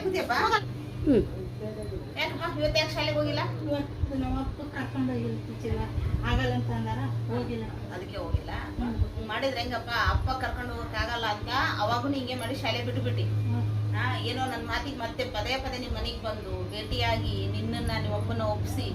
ಹ್ಞೂ ಯಾಕಪ್ಪ ಇವತ್ತು ಯಾಕೆ ಶಾಲೆಗೆ ಹೋಗಿಲ್ಲ? ಇವತ್ತು ನಮ್ಮ ಅಪ್ಪ ಕರ್ಕೊಂಡು ಹೋಗಿಲ್ಲ ಟೀಚರ್ ಆಗಲ್ಲ ಅಂತ ಅಂದಾರ? ಹೋಗಿಲ್ಲ. ಅದಕ್ಕೆ ಹೋಗಿಲ್ಲ. ಮಾಡಿದ್ರೆ ಹೆಂಗಪ್ಪ ಅಪ್ಪ ಕರ್ಕೊಂಡು ಹೋಗಕ್ಕಾಗಲ್ಲ ಅಂತ ಅವಾಗೂ ಹಿಂಗೆ ಮಾಡಿ ಶಾಲೆ ಬಿಟ್ಟು ಬಿಟ್ಟಿ. ಹ್ಮ್. ಹಾ ಏನೋ ನನ್ನ ಮಾತಿಗೆ ಮತ್ತೆ ಪದೇ ಪದೇ ನಿಮ್ಮ ಮನೆಗೆ ಬಂದು ಭೇಟಿಯಾಗಿ ನಿನ್ನನ್ನ ನಿಮ್ಮ ಅಪ್ಪನ ಒಪ್ಪಿಸಿ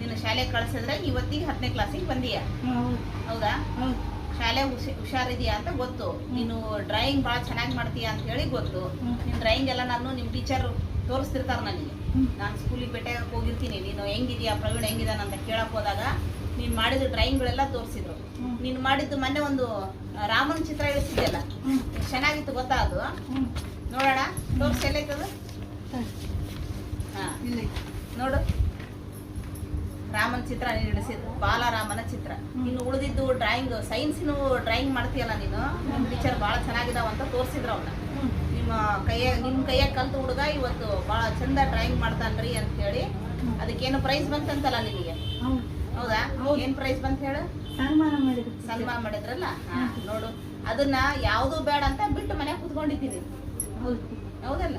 ನಿನ್ನ ಶಾಲೆಗೆ ಕಳ್ಸಿದ್ರೆ ಇವತ್ತಿಗೆ ಹತ್ತನೇ ಕ್ಲಾಸಿಗೆ ಬಂದೀಯ? ಹ್ಮ್, ಹೌದು? ಹೌದಾ ಹೌದು ಶಾಲೆ ಹುಷ- ಹುಷಾರಿದೀಯಾ ಅಂತ ಗೊತ್ತು. ನೀನು ಡ್ರಾಯಿಂಗ್ ಭಾಳ ಚೆನ್ನಾಗಿ ಮಾಡ್ತೀಯ ಅಂತ ಹೇಳಿ ಗೊತ್ತು. ನಿನ್ನ ಡ್ರಾಯಿಂಗ್ ಎಲ್ಲ ನಾನು ನಿಮ್ಮ ಟೀಚರ್ ತೋರಿಸ್ತಿರ್ತಾರೆ ನನಗೆ. ನಾನು ಸ್ಕೂಲಿಗೆ ಭೇಟಿಯಾಗಕ್ಕೆ ಹೋಗಿರ್ತೀನಿ. ನೀನು ಹೆಂಗಿದ್ಯಾ ಪ್ರವೀಣ್ ಹೆಂಗಿದಾನ ಅಂತ ಕೇಳಕ್ಕೆ ಹೋದಾಗ ನೀನು ಮಾಡಿದ ಡ್ರಾಯಿಂಗ್ಗಳೆಲ್ಲ ತೋರಿಸಿದ್ರು. ನೀನು ಮಾಡಿದ್ದು ಮೊನ್ನೆ ಒಂದು ರಾಮನ ಚಿತ್ರ ಇಳಿಸಿದ್ಯಲ್ಲ. ಚೆನ್ನಾಗಿತ್ತು ಗೊತ್ತಾ ಅದು? ನೋಡೋಣ. ತೋರಿಸಿ ಎಲ್ಲೈತದ? ಹಾಂ. ನೋಡು. ರಾಮನ ಚಿತ್ರ ನೀನು ಇಡಿಸಿದ್ದು ಬಾಲರಾಮನ ಚಿತ್ರ. ಇನ್ನು ಉಳಿದಿದ್ದು ಡ್ರಾಯಿಂಗ್ ಸೈನ್ಸಿನ ಡ್ರಾಯಿಂಗ್ ಮಾಡ್ತೀಯಲ್ಲ ನೀನು? ನಿಮ್ಮ ಟೀಚರ್ ಭಾಳ ಚೆನ್ನಾಗಿದಾವ ಅಂತ ತೋರಿಸಿದ್ರು ಅವನ್ನ ನಿಮ್ಮ ಕೈಯ ನಿಮ್ಮ ಕೈಯ ಕಲ್ತು ಹುಡುಗ ಇವತ್ತು ಭಾಳ ಚಂದ ಡ್ರಾಯಿಂಗ್ ಮಾಡ್ತಾನ್ರಿ ಅಂತ ಹೇಳಿ ಅದಕ್ಕೇನು ಪ್ರೈಸ್ ಬಂತಂತಲ್ಲ ನಿಮಗೆ ಹೌದಾ? ಏನು ಪ್ರೈಸ್ ಬಂತ ಹೇಳು? ಸನ್ಮಾನ ಮಾಡಿದ್ರು ಸನ್ಮಾನ ಮಾಡಿದ್ರಲ್ಲ? ನೋಡು. ಅದನ್ನ ಯಾವುದು ಬೇಡ ಅಂತ ಬಿಟ್ಟು ಮನೆ ಕುತ್ಕೊಂಡಿದ್ದೀನಿ. ಹೌದು. ಹೌದಲ್ಲ?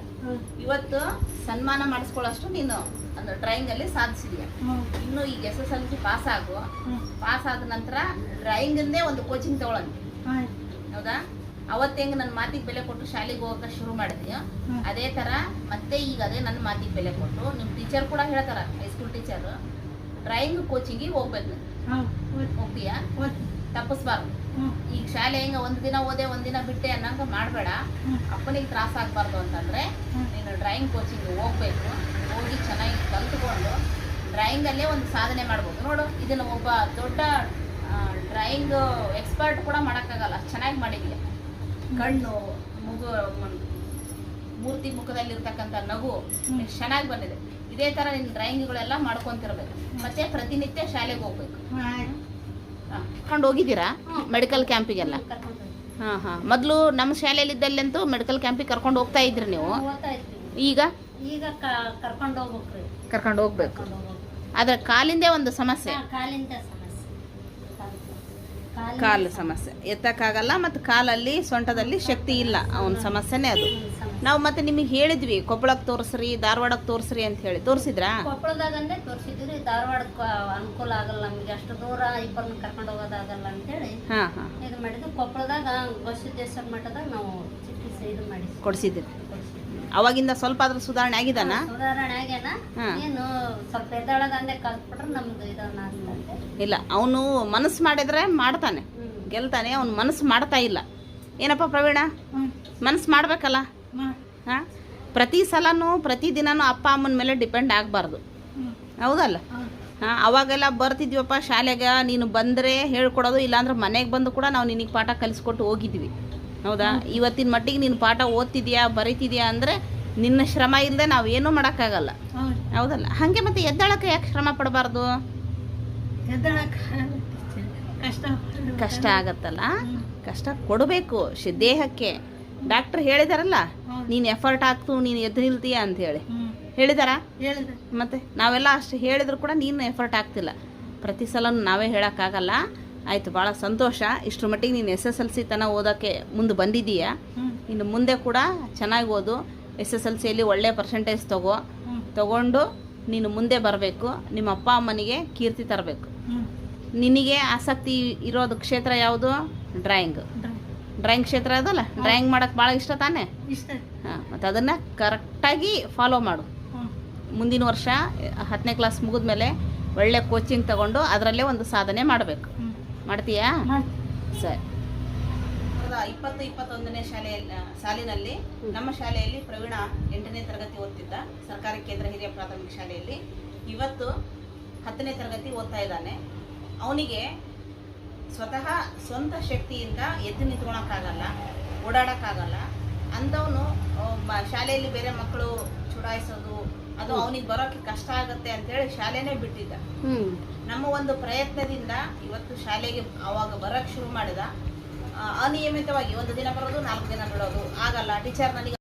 ಇವತ್ತು ಸನ್ಮಾನ ಮಾಡಿಸ್ಕೊಳ್ಳೋಷ್ಟು ನೀನು. ಅಂದ್ರೆ ಡ್ರಾಯಿಂಗ್ ಅಲ್ಲಿ ಸಾಧಿಸಿದ್ಯಾ. ಇನ್ನು ಈಗ S S L C pass ಆಗು ಪಾಸ್ ಆದ ನಂತರ ಡ್ರಾಯಿಂಗ್ ಅಂದೇ ಒಂದು ಕೋಚಿಂಗ್ ಆಯ್ತು. ಹೌದಾ? ಅವತ್ತು ಹೆಂಗ್ ನನ್ನ ಮಾತಿಗೆ ಬೆಲೆ ಕೊಟ್ಟು ಶಾಲೆಗೆ ಹೋಗಕ್ಕೆ ಶುರು ಮಾಡಿದ್ಯೋ? ಅದೇ ತರ ಮತ್ತೆ ಈಗ ಅದೇ ನನ್ನ ಮಾತಿಗೆ ಬೆಲೆ ಕೊಟ್ಟು ನಿಮ್ಮ ಟೀಚರ್ ಕೂಡ ಹೇಳ್ತಾರ ಹೈಸ್ಕೂಲ್ ಟೀಚರ್ ಡ್ರಾಯಿಂಗ್ ಕೋಚಿಂಗಿಗೆ ಹೋಗ್ಬೇಕು. ಹೋಗ್ತೀಯಾ ತಪ್ಪಿಸ್ಬಾರ್ದು. ಈಗ ಶಾಲೆ ಹೆಂಗ ಒಂದ್ ದಿನ ಓದೆ ಒಂದ್ ದಿನ ಬಿಟ್ಟೆ ಅನ್ನಂಗ ಮಾಡಬೇಡ. ಅಪ್ಪನಿಗೆ ತ್ರಾಸ ಆಗ್ಬಾರ್ದು ಅಂತಂದ್ರೆ ನೀನು ಡ್ರಾಯಿಂಗ್ ಕೋಚಿಂಗ್ ಹೋಗ್ಬೇಕು. ಹೋಗಿ ಚೆನ್ನಾಗಿ ಕಲ್ತ್ಕೊಂಡು ಡ್ರಾಯಿಂಗಲ್ಲೇ ಒಂದು ಸಾಧನೆ ಮಾಡ್ಬೋದು. ನೋಡು ಇದನ್ನು ಒಬ್ಬ ದೊಡ್ಡ ಡ್ರಾಯಿಂಗ್ ಎಕ್ಸ್ಪರ್ಟ್ ಕೂಡ ಮಾಡೋಕ್ಕಾಗಲ್ಲ. ಅಷ್ಟ್ ಚೆನ್ನಾಗಿ ಮಾಡಿದ್ಯ? ಕಣ್ಣು ಮುಗು ಮೂರ್ತಿ ಮುಖದಲ್ಲಿರ್ತಕ್ಕಂಥ ನಗು ಚೆನ್ನಾಗಿ ಬಂದಿದೆ. ಇದೇ ಥರ ನಿನ್ನ ಡ್ರಾಯಿಂಗ್ಗಳೆಲ್ಲ ಮಾಡ್ಕೊತಿರ್ಬೇಕು. ಮತ್ತೆ ಪ್ರತಿನಿತ್ಯ ಶಾಲೆಗೆ ಹೋಗ್ಬೇಕು. ಕರ್ಕೊಂಡು ಹೋಗಿದ್ದೀರಾ? ಮೆಡಿಕಲ್ ಕ್ಯಾಂಪಿಗೆಲ್ಲ. ಹಾಂ ಹಾಂ. ಮೊದಲು ನಮ್ಮ ಶಾಲೆಯಲ್ಲಿದ್ದಲ್ಲಂತೂ ಮೆಡಿಕಲ್ ಕ್ಯಾಂಪಿಗೆ ಕರ್ಕೊಂಡು ಹೋಗ್ತಾ ಇದ್ರಿ ನೀವು? ಈಗ? ಈಗ ಕರ್ಕೊಂಡು ಹೋಗ್ಬೇಕ್ರಿ ಕರ್ಕೊಂಡು ಹೋಗ್ಬೇಕು. ಅದ್ರ ಕಾಲಿಂದೇ ಒಂದು ಸಮಸ್ಯೆ. ಕಾಲಿಂದ ಸಮಸ್ಯೆ. ಕಾಲು- ಕಾಲು ಸಮಸ್ಯೆ. ಎತ್ತಕ್ಕಾಗಲ್ಲ ಮತ್ತು ಕಾಲಲ್ಲಿ ಸೊಂಟದಲ್ಲಿ ಶಕ್ತಿ ಇಲ್ಲ. ಅವನ ಸಮಸ್ಯೆನೇ ಅದು. ನಾವು ಮತ್ತೆ ನಿಮಗೆ ಹೇಳಿದ್ವಿ ಕೊಪ್ಪಳಕ್ಕೆ ತೋರಿಸ್ರಿ ಧಾರವಾಡಕ್ಕೆ ತೋರಿಸ್ರಿ ಅಂತ ಹೇಳಿ. ತೋರಿಸಿದ್ರಾ? ಕೊಪ್ಪಳದಾಗಂದೇ ತೋರಿಸಿದ್ರಿ ಧಾರವಾಡಕ್ಕೆ ಅನುಕೂಲ ಆಗಲ್ಲ ನಮಗೆ. ಅಷ್ಟು ದೂರ ಇಬ್ಬರನ್ನ ಕರ್ಕೊಂಡು ಹೋಗೋದಾಗಲ್ಲ ಅಂತೇಳಿ ಹಾಂ ಹಾಂ. ಇದು ಮಾಡಿದ್ವಿ ಕೊಪ್ಪಳದಾಗ ಬಸವೇಶ್ವರ ಮಠದಾಗ ನಾವು ಚಿಕಿತ್ಸೆ ಇದು ಮಾಡಿ ಕೊಡಿಸಿದ್ರಿ ಅವಾಗಿಂದ ಸ್ವಲ್ಪ ಆದ್ರೂ ಸುಧಾರಣೆ ಆಗಿದಾನ? ಸುಧಾರಣೆ ಆಗ್ಯಾನ. ಏನು ಸ್ವಲ್ಪ ಎದ್ದೊಳಗಂದೆ ಕಲ್ತ್ಬಿಟ್ರೆ ನಮ್ದು ಇದನ್ನ ಅನ್ಸ್ತಂತೆ. ಇಲ್ಲ ಅವನು ಮನಸ್ಸು ಮಾಡಿದ್ರೆ ಮಾಡ್ತಾನೆ. ಗೆಲ್ತಾನೆ ಅವನು ಮನಸ್ಸು ಮಾಡ್ತಾ ಇಲ್ಲ. ಏನಪ್ಪ ಪ್ರವೀಣ? ಮನಸ್ಸು ಮಾಡ್ಬೇಕಲ್ಲ? ಹಾಂ. ಪ್ರತಿ ಸಲನೂ ಪ್ರತಿ ದಿನನೂ ಅಪ್ಪ ಅಮ್ಮನ ಮೇಲೆ ಡಿಪೆಂಡ್ ಆಗಬಾರ್ದು. ಹೌದಲ್ಲ. ಹಾಂ ಅವಾಗೆಲ್ಲ ಬರ್ತಿದ್ವಪ್ಪ ಶಾಲೆಗೆ ನೀನು ಬಂದರೆ ಹೇಳ್ಕೊಡೋದು ಇಲ್ಲಾಂದ್ರೆ ಮನೆಗೆ ಬಂದು ಕೂಡ ನಾವು ನಿನಗೆ ಪಾಠ ಕಲಿಸ್ಕೊಟ್ಟು ಹೋಗಿದ್ವಿ. ಹೌದಾ? ಇವತ್ತಿನ ಮಟ್ಟಿಗೆ ನೀನು ಪಾಠ ಓದ್ತಿದ್ಯಾ ಬರೀತಿದ್ಯಾ ಅಂದರೆ ನಿನ್ನ ಶ್ರಮ ಇಲ್ಲದೆ ನಾವು ಏನೂ ಮಾಡೋಕ್ಕಾಗಲ್ಲ. ಹೌದು. ಹೌದಲ್ಲ? ಹಾಗೆ ಮತ್ತೆ ಎದ್ದಾಳಕ್ಕೆ ಯಾಕೆ ಶ್ರಮ ಪಡಬಾರ್ದು? ಕಷ್ಟ ಆಗತ್ತಲ್ಲ? ಕಷ್ಟ ಕೊಡಬೇಕು ದೇಹಕ್ಕೆ. ಡಾಕ್ಟ್ರ್ ಹೇಳಿದಾರಲ್ಲ. ನೀನು ಎಫರ್ಟ್ ಹಾಕ್ತು ನೀನು ಎದ್ದು ನಿಲ್ತೀಯ ಅಂತ ಹೇಳಿ. ಹೇಳಿದಾರ? ಹೇಳಿದಾರಾ. ಹೇಳಿದೆ ಮತ್ತೆ ನಾವೆಲ್ಲ ಅಷ್ಟು ಹೇಳಿದ್ರು ಕೂಡ ನೀನು ಎಫರ್ಟ್ ಆಗ್ತಿಲ್ಲ ಪ್ರತಿ ಸಲ ನಾವೇ ಹೇಳೋಕ್ಕಾಗಲ್ಲ. ಆಯಿತು ಭಾಳ ಸಂತೋಷ. ಇಷ್ಟರ ಮಟ್ಟಿಗೆ ನೀನು ಎಸ್ ಎಸ್ ಎಲ್ ಸಿ ತನಕ ಓದೋಕ್ಕೆ ಮುಂದೆ ಬಂದಿದ್ದೀಯಾ? ಇನ್ನು ಮುಂದೆ ಕೂಡ ಚೆನ್ನಾಗಿ ಓದು. ಎಸ್ ಎಸ್ ಎಲ್ ಸಿಯಲ್ಲಿ ಒಳ್ಳೆ ಪರ್ಸೆಂಟೇಜ್ ತಗೋ. ತಗೊಂಡು ನೀನು ಮುಂದೆ ಬರಬೇಕು. ನಿಮ್ಮ ಅಪ್ಪ ಅಮ್ಮನಿಗೆ ಕೀರ್ತಿ ತರಬೇಕು. ನಿನಗೆ ಆಸಕ್ತಿ ಇರೋದು ಕ್ಷೇತ್ರ ಯಾವುದು? ಡ್ರಾಯಿಂಗ್. ಡ್ರಾಯಿಂಗ್. ಕ್ಷೇತ್ರ ಅದಲ್ಲ ಡ್ರಾಯಿಂಗ್ ಮಾಡೋಕ್ಕೆ ಭಾಳ ಇಷ್ಟ ತಾನೇ? ಇಷ್ಟ. ಹಾಂ ಮತ್ತು ಅದನ್ನು ಕರೆಕ್ಟಾಗಿ ಫಾಲೋ ಮಾಡು. ಮುಂದಿನ ವರ್ಷ ಹತ್ತನೇ ಕ್ಲಾಸ್ ಮುಗಿದ್ಮೇಲೆ ಒಳ್ಳೆ ಕೋಚಿಂಗ್ ತಗೊಂಡು ಅದರಲ್ಲೇ ಒಂದು ಸಾಧನೆ ಮಾಡಬೇಕು. ಮಾಡ್ತೀಯಾ? ಮಾಡಿ ಸರಿ. ಇಪ್ಪತ್ತು ಇಪ್ಪತ್ತೊಂದನೇ ಶಾಲೆಯಲ್ಲಿ ಸಾಲಿನಲ್ಲಿ ನಮ್ಮ ಶಾಲೆಯಲ್ಲಿ ಪ್ರವೀಣ ಎಂಟನೇ ತರಗತಿ ಓದ್ತಿದ್ದ ಸರ್ಕಾರಿ ಕೇಂದ್ರ ಹಿರಿಯ ಪ್ರಾಥಮಿಕ ಶಾಲೆಯಲ್ಲಿ. ಇವತ್ತು ಹತ್ತನೇ ತರಗತಿ ಓದ್ತಾ ಇದ್ದಾನೆ. ಅವನಿಗೆ ಸ್ವತಃ ಸ್ವಂತ ಶಕ್ತಿಯಿಂದ ಎದ್ದು ನಿಂತ್ಕೊಳಕ್ಕಾಗಲ್ಲ ಓಡಾಡೋಕ್ಕಾಗಲ್ಲ. ಅಂಥವನು ಶಾಲೆಯಲ್ಲಿ ಬೇರೆ ಮಕ್ಕಳು ಚುಡಾಯಿಸೋದು ಅದು ಅವನಿಗೆ ಬರೋಕೆ ಕಷ್ಟ ಆಗುತ್ತೆ ಅಂತೇಳಿ ಶಾಲೆನೇ ಬಿಟ್ಟಿದ್ದ. ನಮ್ಮ ಒಂದು ಪ್ರಯತ್ನದಿಂದ ಇವತ್ತು ಶಾಲೆಗೆ ಅವಾಗ ಬರಕ್ ಶುರು ಮಾಡಿದ. ಅನಿಯಮಿತವಾಗಿ ಒಂದು ದಿನ ಬರೋದು ನಾಲ್ಕು ದಿನ ಬಿಡೋದು ಆಗಲ್ಲ ಟೀಚರ್ ನನಗೆ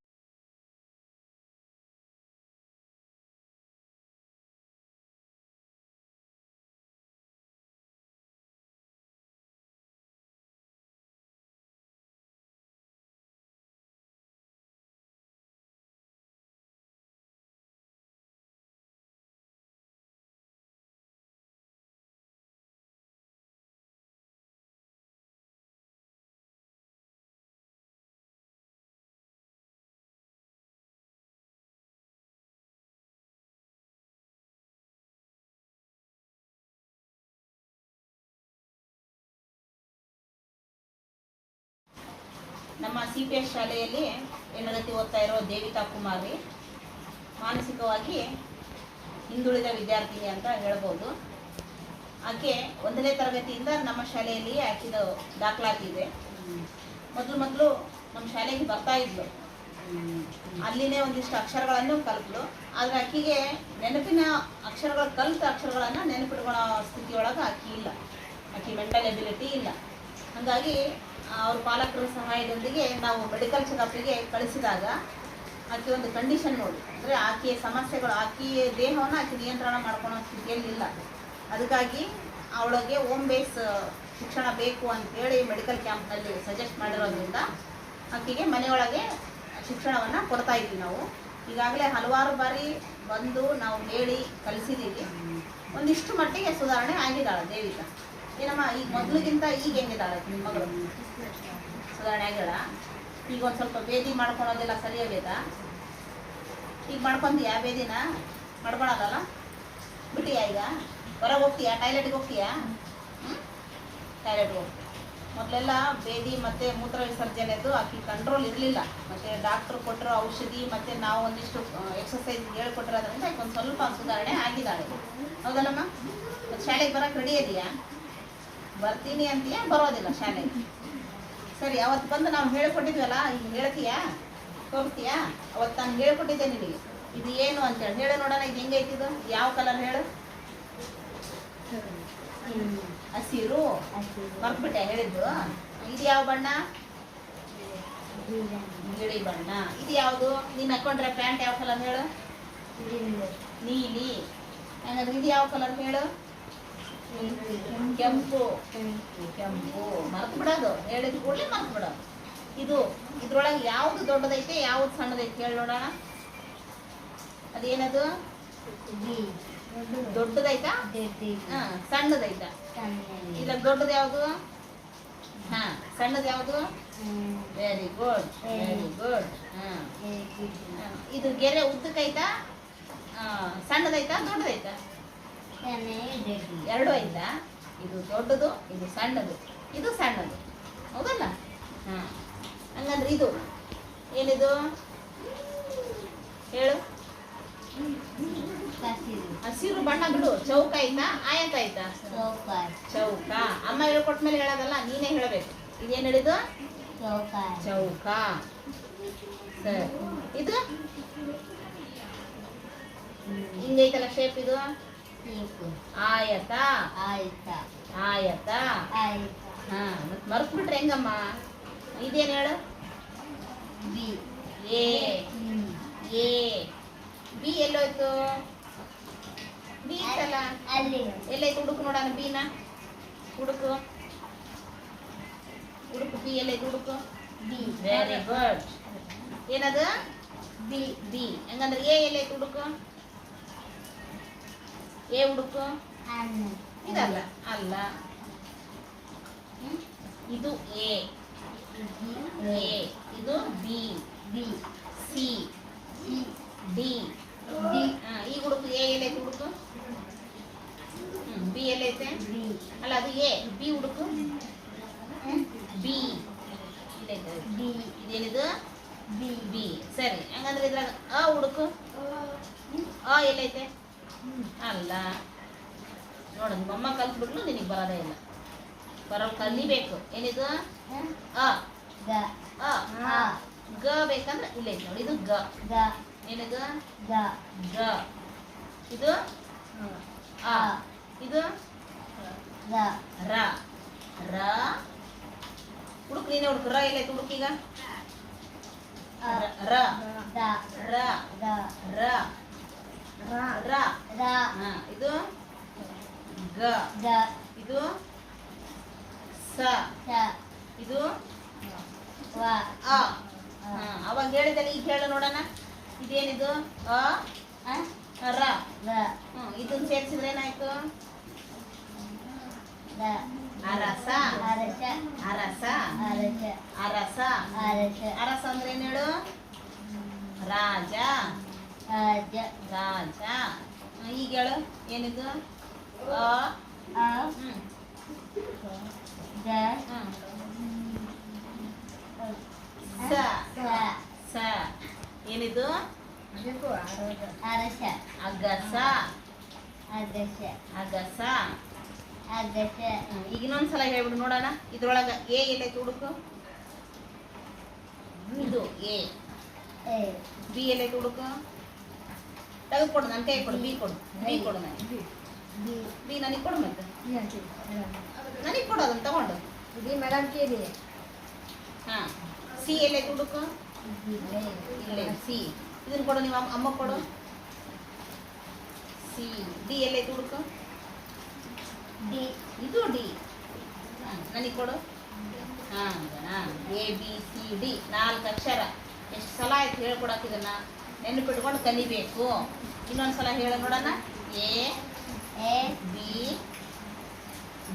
ನಮ್ಮ ಸಿ ಪಿ ಎಸ್ ಶಾಲೆಯಲ್ಲಿ ತರಗತಿ ಓದ್ತಾ ಇರೋ ದೇವಿತಾ ಕುಮಾರಿ, ಮಾನಸಿಕವಾಗಿ ಹಿಂದುಳಿದ ವಿದ್ಯಾರ್ಥಿನಿ ಅಂತ ಹೇಳ್ಬೋದು. ಆಕೆ ಒಂದನೇ ತರಗತಿಯಿಂದ ನಮ್ಮ ಶಾಲೆಯಲ್ಲಿ ಆಕೆದು ದಾಖಲಾತಿ ಇದೆ. ಮೊದಲು ಮೊದಲು ನಮ್ಮ ಶಾಲೆಗೆ ಬರ್ತಾ ಇದ್ಲು. ಅಲ್ಲಿನೇ ಒಂದಿಷ್ಟು ಅಕ್ಷರಗಳನ್ನು ಕಲ್ತ್ಲು ಆದರೆ ಆಕೆಗೆ ನೆನಪಿನ ಅಕ್ಷರಗಳು, ಕಲಿತ ಅಕ್ಷರಗಳನ್ನು ನೆನಪಿಟ್ಕೊಳ್ಳೋ ಸ್ಥಿತಿಯೊಳಗೆ ಆಕಿ ಇಲ್ಲ. ಆಕೆ ಮೆಂಟಲ್ ಎಬಿಲಿಟಿ ಇಲ್ಲ. ಹಾಗಾಗಿ ಅವ್ರ ಪಾಲಕರ ಸಹಾಯದೊಂದಿಗೆ ನಾವು ಮೆಡಿಕಲ್ ಚೆಕಪ್ಗೆ ಕಳಿಸಿದಾಗ ಆಕೆ ಒಂದು ಕಂಡೀಷನ್ ನೋಡಿ. ಅಂದರೆ ಆಕೆಯ ಸಮಸ್ಯೆಗಳು ಆಕೆಯ ದೇಹವನ್ನು ಆಕೆ ನಿಯಂತ್ರಣ ಮಾಡ್ಕೊಳೋ ಸ್ಥಿತಿಯಲ್ಲಿ ಇಲ್ಲ ಅದಕ್ಕಾಗಿ ಅವಳಿಗೆ ಓಮ್ ಬೇಸ್ ಶಿಕ್ಷಣ ಬೇಕು ಅಂತೇಳಿ ಮೆಡಿಕಲ್ ಕ್ಯಾಂಪ್ನಲ್ಲಿ ಸಜೆಸ್ಟ್ ಮಾಡಿರೋದ್ರಿಂದ ಆಕೆಗೆ ಮನೆಯೊಳಗೆ ಶಿಕ್ಷಣವನ್ನು ಕೊಡ್ತಾ ಇದ್ವಿ ನಾವು. ಈಗಾಗಲೇ ಹಲವಾರು ಬಾರಿ ಬಂದು ನಾವು ಹೇಳಿ ಕಲಿಸಿದ್ದೀವಿ ಒಂದಿಷ್ಟು ಮಟ್ಟಿಗೆ ಸುಧಾರಣೆ ಆಗಿದ್ದಾಳೆ ದೇವಿಕಾ. ಏನಮ್ಮ ಈಗ ಮೊದಲಿಗಿಂತ ಈಗ ಹೆಂಗಿದ್ದಾಳೆ ನಿಮ್ಮ ಮಗಳು? ಸುಧಾರಣೆ ಆಗ್ಯಾಳ. ಈಗ ಒಂದು ಸ್ವಲ್ಪ ಬೇದಿ ಮಾಡ್ಕೊಳೋದೆಲ್ಲ ಸರಿಯಾಗೈತಾ ಈಗ ಮಾಡ್ಕೊಂತೀಯಾ ಬೇದಿನ ಮಾಡ್ಕೊಳೋದಲ್ಲ? ಬಿಟ್ಟಿಯಾ ಈಗ? ಹೊರಗೆ ಹೋಗ್ತೀಯಾ? ಟಾಯ್ಲೆಟ್ಗೆ ಹೋಗ್ತೀಯಾ? ಟಾಯ್ಲೆಟ್ಗೆ ಹೋಗ್ತೀಯ? ಮೊದಲೆಲ್ಲ ಬೇದಿ ಮತ್ತು ಮೂತ್ರ ವಿಸರ್ಜನೆದು ಆಕೆ ಕಂಟ್ರೋಲ್ ಇರಲಿಲ್ಲ. ಮತ್ತು ಡಾಕ್ಟ್ರು ಕೊಟ್ಟರು ಔಷಧಿ, ಮತ್ತು ನಾವು ಒಂದಿಷ್ಟು ಎಕ್ಸಸೈಸ್ ಹೇಳ್ಕೊಟ್ಟಿರೋದ್ರಿಂದ ಆಕೆ ಒಂದು ಸ್ವಲ್ಪ ಸುಧಾರಣೆ ಆಗಿದ್ದಾಳೆ ಹೌದಲ್ಲಮ್ಮ ಶಾಲೆಗೆ ಬರೋಕೆ ರೆಡಿ ಇದೆಯಾ? ಬರ್ತೀನಿ ಅಂತೀಯ? ಬರೋದಿಲ್ಲ ಶಾಲೆಗೆ. ಸರಿ, ಅವತ್ತು ಬಂದು ನಾವು ಹೇಳ್ಕೊಟ್ಟಿದ್ವಲ್ಲ, ಈಗ ಹೇಳ್ತೀಯಾ? ಹೋಗ್ತೀಯಾ ಅವತ್ತು ನಾನು ಹೇಳ್ಕೊಟ್ಟಿದ್ದೆ ನಿನಗೆ. ಇದು ಏನು ಅಂತೇಳಿ. ಹೇಳು ನೋಡೋಣ, ಇದು ಹೆಂಗೈತಿದು ಯಾವ ಕಲರ್ ಹೇಳು? ಹಸಿರು. ಮರ್ಬಿಟ್ಟೆ ಹೇಳಿದ್ದು. ಇದು ಯಾವ ಬಣ್ಣ? ಬಿಳಿ ಬಣ್ಣ. ಇದು ಯಾವುದು? ನೀನು ಹಾಕೊಂಡ್ರೆ ಪ್ಯಾಂಟ್ ಯಾವ ಕಲರ್ ಹೇಳು? ನೀಲಿ. ಹಂಗಂದ್ರೆ ಇದು ಯಾವ ಕಲರ್ ಹೇಳು? ಕೆಂಪು ಕೆಂಪು ಮರ್ತು ಬಿಡೋದು ಹೇಳಿದ ಕೂಡಲೇ ಮರ್ತು ಬಿಡೋದು ಇದು ಇದ್ರೊಳಗೆ ಯಾವ್ದು ದೊಡ್ಡದೈತೆ ಯಾವ್ದು ಸಣ್ಣದೈತೆ ಹೇಳಿ ನೋಡೋಣ. ಅದೇನದು? ದೊಡ್ಡದೈತಾ? ಹಾ ಸಣ್ಣದೈತಾ? ಇಲ್ಲ ದೊಡ್ಡದು ಯಾವುದು? ಹಾ ಸಣ್ಣದು ಯಾವುದು? ವೆರಿ ಗುಡ್ ವೆರಿ ಗುಡ್ ಹಾ. ಇದು ಗೆರೆ ಉದ್ದಕ್ಕೈತಾ? ಆ, ಸಣ್ಣದೈತಾ ದೊಡ್ಡದೈತಾ? ಎರಡು ಐದ? ಇದು ದೊಡ್ಡದು ಇದು ಸಣ್ಣದು. ಇದು ಸಣ್ಣದು. ಹೌದಲ್ಲ? ಹಾಂ. ಹಂಗಂದ್ರೆ ಇದು. ಏನಿದು? ಹೇಳು. ಹಸಿರು. ಬಣ್ಣ ಬಿಡು ಚೌಕ ಆಯ್ತಾ? ಆಯತ ಆಯ್ತಾ? ಚೌಕ. ಅಮ್ಮ ಹೇಳ್ಕೊಟ್ಮೇಲೆ ಹೇಳೋದಲ್ಲ ನೀನೇ ಹೇಳಬೇಕು. ಇದೇನು ಹೇಳಿದು ಚೌಕ. ಸರಿ. ಇದು? ಹಿಂಗೈತಲ್ಲ ಶೇಪ್ ಇದು? ಆಯತ. ಆಯತ. ಹಾ ಮತ್ ಮರ್ತ್ ಬಿಟ್ರೆ ಹೆಂಗಮ್ಮ? ಇದೇನು ಹೇಳು? ಎ. ಎ. ಬಿ ಎಲ್ಲೋಯ್ತು? ಬಿ ಇತ್ತಲ್ಲ? ಎಲ್ಲೈತು ಹುಡುಕು ನೋಡೋಣ ಬಿನ? ಹುಡುಕು. ಹುಡುಕು ಬಿ ಎಲ್ಲೈತು ಹುಡುಕು? ವೆರಿ ಗುಡ್ ಏನದು? ಬಿ. ಬಿ. ಹಂಗಂದ್ರೆ ಎ ಎಲ್ಲೈತು ಹುಡುಕು? ಎ ಹುಡುಕು ಇದಲ್ಲ ಅಲ್ಲ ಹ್ಮ್? ಇದು ಎ ಎ ಇದು ಬಿ ಸಿ ಡಿ ಈ ಹುಡುಕು ಎ ಎಲ್ಲೈತೆ ಹುಡುಕು ಬಿ ಎಲ್ಲೈತೆ ಅಲ್ಲ ಅದು ಎ ಬಿ ಹುಡುಕು ಬಿ ಇಲ್ಲೈತೆ ಇದೇನಿದು ಬಿ ಸರಿ ಹಂಗಂದ್ರೆ ಇದ್ರಾಗ ಅ ಹುಡುಕು ಅ ಎಲ್ಲೈತೆ ಅಲ್ಲ. ನೋಡ ನಿಮ್ಮಮ್ಮ ಕಲ್ತ್ಬಿಟ್ಲು ನಿನಗೆ ಬರೋದೇ ಇಲ್ಲ. ಬರೋ ಕಲಿಬೇಕು. ಏನಿದು? ಅ. ಅ. ಗ ಬೇಕಂದ್ರೆ ಇಲ್ಲೇ ನೋಡಿ ಇದು ಗ. ಏನಿದು? ಗ. ಇದು? ಆ ಇದು? ರ. ರ. ಹುಡುಕ್ ನೀನೇ ಹುಡುಕ್. ರ ಎಲ್ಲೈತೆ ಹುಡುಕೀಗ ರ. ರ. ರ. ರ. ಹಾ ಇದು ಗ. ಇದು ಸ. ಇದು ಅ. ಹಾ. ಅವಾಗ ಹೇಳಿದಲ್ಲ ಈಗ ಹೇಳು ನೋಡೋಣ. ಇದೇನಿದು? ಅ. ರ. ಹ್ಮ್ ಇದನ್ನ ಸೇರಿಸಿದ್ರೆ ಏನಾಯ್ತು? ಅರಸ. ಅರಸ. ಅರಸ. ಅರಸ ಅಂದ್ರೆ ಏನ್ ಹೇಳು? ರಾಜ. ರಾಜ ಹಾ, ಈಗ ಹೇಳು ಏನಿದು ಅ ಹ್ಞೂ ದ ಸ ಏನಿದು ಅರಸ ಅಗಸ ಅಗಸ ಅಗಸ ಅಗಸ ಈಗ ಇನ್ನೊಂದ್ಸಲ ಹೇಳ್ಬಿಡು ನೋಡೋಣ ಇದ್ರೊಳಗ ಎ ಎಲ್ಲೈತೆ ಹುಡುಕು ಇದು ಎ ಬಿ ಎಲ್ಲೈತೆ ಹುಡುಕು ತೆಗೆದುಕೊಡು ನನ್ನ ಕೈ ಕೊಡು ಬಿ ಕೊಡು ಬಿ ಕೊಡು ನನಗೆ. ಬಿ. ಬಿ ನನಗೆ ಕೊಡು ಮತ್ತೆ. ನನಗೆ ಕೊಡು ಅದನ್ನು ತಗೊಂಡು. ಮೇಡಮ್ ಕೇಳಿ. ಹಾಂ ಸಿ ಎಲ್ಲೈತೆ ಕುಡುಕು ಇಲ್ಲ ಸಿ ಇದನ್ನ ಕೊಡು ನೀವು ಅಮ್ಮ ಕೊಡು. ಸಿ ಡಿ ಎಲ್ಲೈತೆ ಕುಡುಕು ಡಿ ಇದು ಡಿ. ನನಗೆ ಕೊಡು. ಹಾಂ ಎ ಬಿ ಸಿ ಡಿ. ನಾಲ್ಕು ಅಕ್ಷರ. ಎಷ್ಟು ಸಲ ಆಯ್ತು ಹೇಳ್ಕೊಡಕ್ಕೆ ಇದನ್ನ? ನೆನಪಿಟ್ಕೊಂಡು ಕಲಿಬೇಕು. ಇನ್ನೊಂದು ಸಲ ಹೇಳ ನೋಡೋಣ. A A, B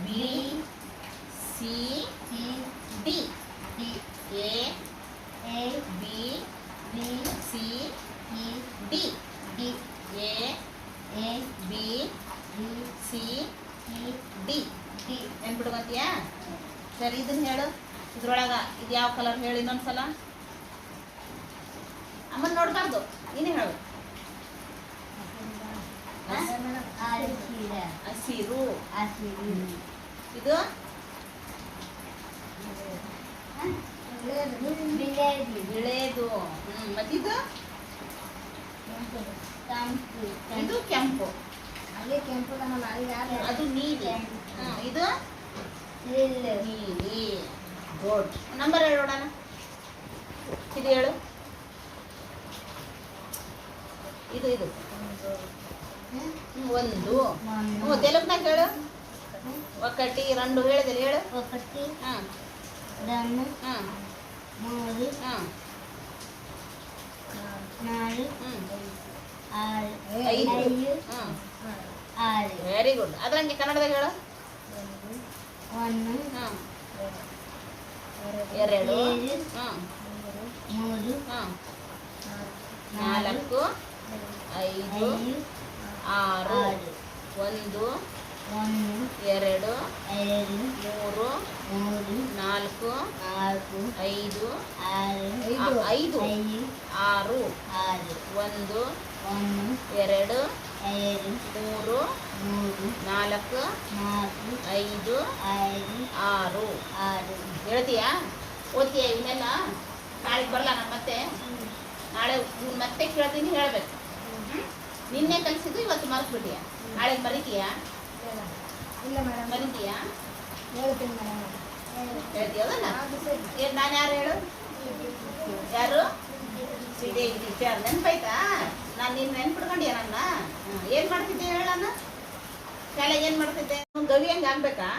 B, C C D. D A A, B B, C C D. D A A, B B, C C D. D ನೆನ್ಪಿಟ್ಕೊಂತೀಯಾ ಸರಿ, ಇದನ್ನ ಹೇಳು. ಇದ್ರೊಳಗ ಇದು ಯಾವ ಕಲರ್ ಹೇಳಿ ಇನ್ನೊಂದು ಸಲ ಅಮ್ಮನ್ ನೋಡ್ಬಾರ್ದು. ನೀನೇ ಹೇಳು. ಹಸಿರು. ಇದು? ಬಿಳೇದು. ಹ್ಮ್ ಮತ್ತಿದು? ಇದು ಕೆಂಪು. ಅಲ್ಲಿ ಕೆಂಪು ಅದು ನೀಲಿ. ಇದು? ನೀಲಿ. ಗುಡ್. ನಂಬರ್ ಹೇಳೋಣ ಇದು ಹೇಳು. ಇದು ಇದು ಹ್ಮ್, ಒಂದು ಹ್ಞೂ ತೆಲುಗ್ನಾಗ ಹೇಳು ಒಕ್ಕಟ್ಟಿ రెండు ಹೇಳಿದೆ ಹೇಳು ఒకటి ಹಾಂ రెండు ಹಾಂ మూడు ಹಾಂ నాలుగు ಹ್ಮ್ ఆరు ఐదు. ఐదు ಹಾಂ ఆరు ವೆರಿ ಗುಡ್ ಅದ್ರಂಗೆ ಕನ್ನಡದಾಗ ಹೇಳು ಒಂದು ಹಾಂ ಎರಡು ಏಳು. ಹಾಂ మూడు ಹಾಂ నాలుగు ನಾಲ್ಕು ಐದು ಆರು ಒಂದು ಒಂದು ಎರಡು ಎರಡು ಮೂರು ಮೂರು ನಾಲ್ಕು ನಾಲ್ಕು ಐದು ಆರು ಐದು ಆರು ಆರು ಒಂದು ಒಂದು ಎರಡು ಎರಡು ಮೂರು ಮೂರು ನಾಲ್ಕು ನಾಲ್ಕು ಐದು ಐದು ಆರು. ಆರು. ಹೇಳ್ತೀಯಾ? ಓದ್ತೀಯಾ ಇವನ್ನೆಲ್ಲ? ನಾಳೆ ಬರಲ್ಲ ನಾನು ಮತ್ತೆ? ನಾಳೆ ಮತ್ತೆ ಕೇಳ್ತೀನಿ ಹೇಳಬೇಕು. ನಿನ್ನೆ ಕಲಿಸಿದ್ದು ಇವತ್ತು ಮರೆತ್ಬಿಟ್ಟಿಯ ನಾಳೆ ಮರಿತೀಯಾ? ಇಲ್ಲ ಮೇಡಮ್. ಮರಿತೀಯಾ? ಹೇಳ್ತೀನಿ ಮೇಡಮ್. ಹೇಳ್ತೀಯಲ್ಲ ನಾನು ಯಾರು ಹೇಳು? ಯಾರು? ಟೀಚರ್ ನೆನ್ಪಾಯ್ತಾ? ನಾನು ನೀನು ನೆನ್ಪಿಡ್ಕೊಂಡಿಯ ನನ್ನ? ಏನು ಮಾಡ್ತಿದ್ದೆ ಹೇಳಣ್ಣ ಶಾಲೆಗೆ ಏನು ಮಾಡ್ತಿದ್ದೆ? ಗವಿ ಹಂಗೆ ಆಗ್ಬೇಕಾ?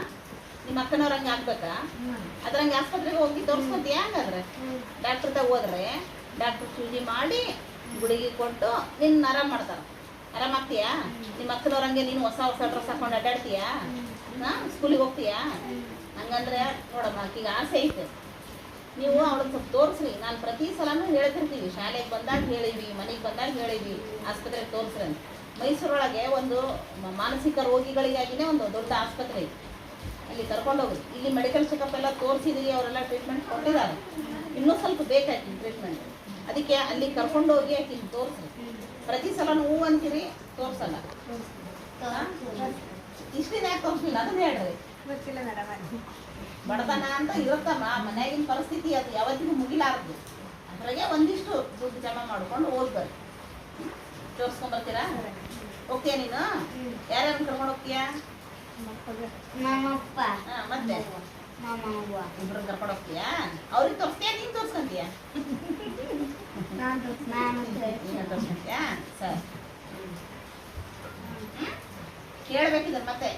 ನಿಮ್ಮ ಅಕ್ಕನವ್ರ ಹಂಗೆ ಆಗ್ಬೇಕಾ? ಅದ್ರಂಗೆ ಆಸ್ಪತ್ರೆಗೆ ಹೋಗಿ ತೋರಿಸ್ಕೊಂತೀಯ ಹಂಗಾದ್ರೆ? ಡಾಕ್ಟ್ರ್ ತಗ ಹೋದ್ರೆ ಡಾಕ್ಟ್ರ್ ಸೂಜಿ ಮಾಡಿ ಗುಳಿಗೆ ಕೊಟ್ಟು ನಿನ್ನ ಆರಾಮ್ ಮಾಡ್ತಾರೆ. ಆರಾಮ್ ಆಗ್ತೀಯಾ ನಿಮ್ಮ ಅಕ್ಕದವ್ರಂಗೆ ನೀನು ಹೊಸ ಹೊಸ ಡ್ರೆಸ್ ಹಾಕೊಂಡು ಅಡ್ಡಾಡ್ತೀಯಾ? ಹಾ ಸ್ಕೂಲಿಗೆ ಹೋಗ್ತೀಯಾ? ಹಂಗಂದ್ರೆ ನೋಡಮ್ಮ ಆಕಿಗೆ ಆಸೆ ಐತೆ. ನೀವು ಅವಳಿಗೆ ಸ್ವಲ್ಪ ತೋರಿಸ್ರಿ. ನಾನು ಪ್ರತಿ ಸಲನೂ ಹೇಳ್ತಿರ್ತೀವಿ ಶಾಲೆಗೆ ಬಂದಾಗ ಹೇಳಿವಿ ಮನೆಗೆ ಬಂದಾಗ ಹೇಳಿವಿ ಆಸ್ಪತ್ರೆಗೆ ತೋರಿಸ್ರಿ ಅಂತ. ಮೈಸೂರೊಳಗೆ ಒಂದು ಮಾನಸಿಕ ರೋಗಿಗಳಿಗಾಗಿನೇ ಒಂದು ದೊಡ್ಡ ಆಸ್ಪತ್ರೆ ಇದೆ ಅಲ್ಲಿ ಕರ್ಕೊಂಡೋಗ್ರಿ. ಇಲ್ಲಿ ಮೆಡಿಕಲ್ ಚೆಕಪ್ ಎಲ್ಲ ತೋರಿಸಿದೀವಿ ಅವರೆಲ್ಲ ಟ್ರೀಟ್ಮೆಂಟ್ ಕೊಟ್ಟಿದ್ದಾರೆ. ಇನ್ನೂ ಸ್ವಲ್ಪ ಬೇಕಾಗಿ ಟ್ರೀಟ್ಮೆಂಟ್. ಅದಕ್ಕೆ ಅಲ್ಲಿ ಕರ್ಕೊಂಡೋಗಿ ಆಕೆ ತೋರಿಸ್ರಿ. ಪ್ರತಿ ಸಲ ಹೂ ಅಂತೀರಿ ತೋರ್ಸಲ್ಲ. ಇಷ್ಟಿನ ದಿನ ಯಾಕೆ ತೋರಿಸ್ಲಿಲ್ಲ ಅದನ್ನ ಹೇಳ್ರಿ. ಗೊತ್ತಿಲ್ಲ ಮೇಡಮ್. ಬಡತನ ಅಂತ ಇರುತ್ತಮ್ಮ ಮನೆಯಾಗಿನ ಪರಿಸ್ಥಿತಿ ಅದು ಯಾವತ್ತಿಗೂ ಮುಗಿಲಾರದು. ಅದ್ರಾಗೆ ಒಂದಿಷ್ಟು ದುಡ್ಡು ಜಮಾ ಮಾಡ್ಕೊಂಡು ಓದ್ ಬರ್ರಿ ತೋರ್ಸ್ಕೊಂಡ್ ಬರ್ತೀರಾ? ಓಕೆ ನೀನು? ಯಾರ್ಯಾರು ಕರ್ಕೊಂಡು ಹೋಗ್ತೀಯಾ? ನಮ್ಮಪ್ಪ ಮತ್ತೆ? ಇಬ್ರು ಕರ್ಕೊಂಡು ಹೋಗ್ತೀಯಾ? ಅವ್ರಿಗೆ ತೋರಿಸ್ತೀಯಾ? ನೀನು ತೋರಿಸ್ಕೊಂತೀಯ? ನಾನು ನಾನು ಸರಿ ಹ್ಮ್? ಕೇಳ್ಬೇಕಿದ್ರೆ ಮತ್ತೆ.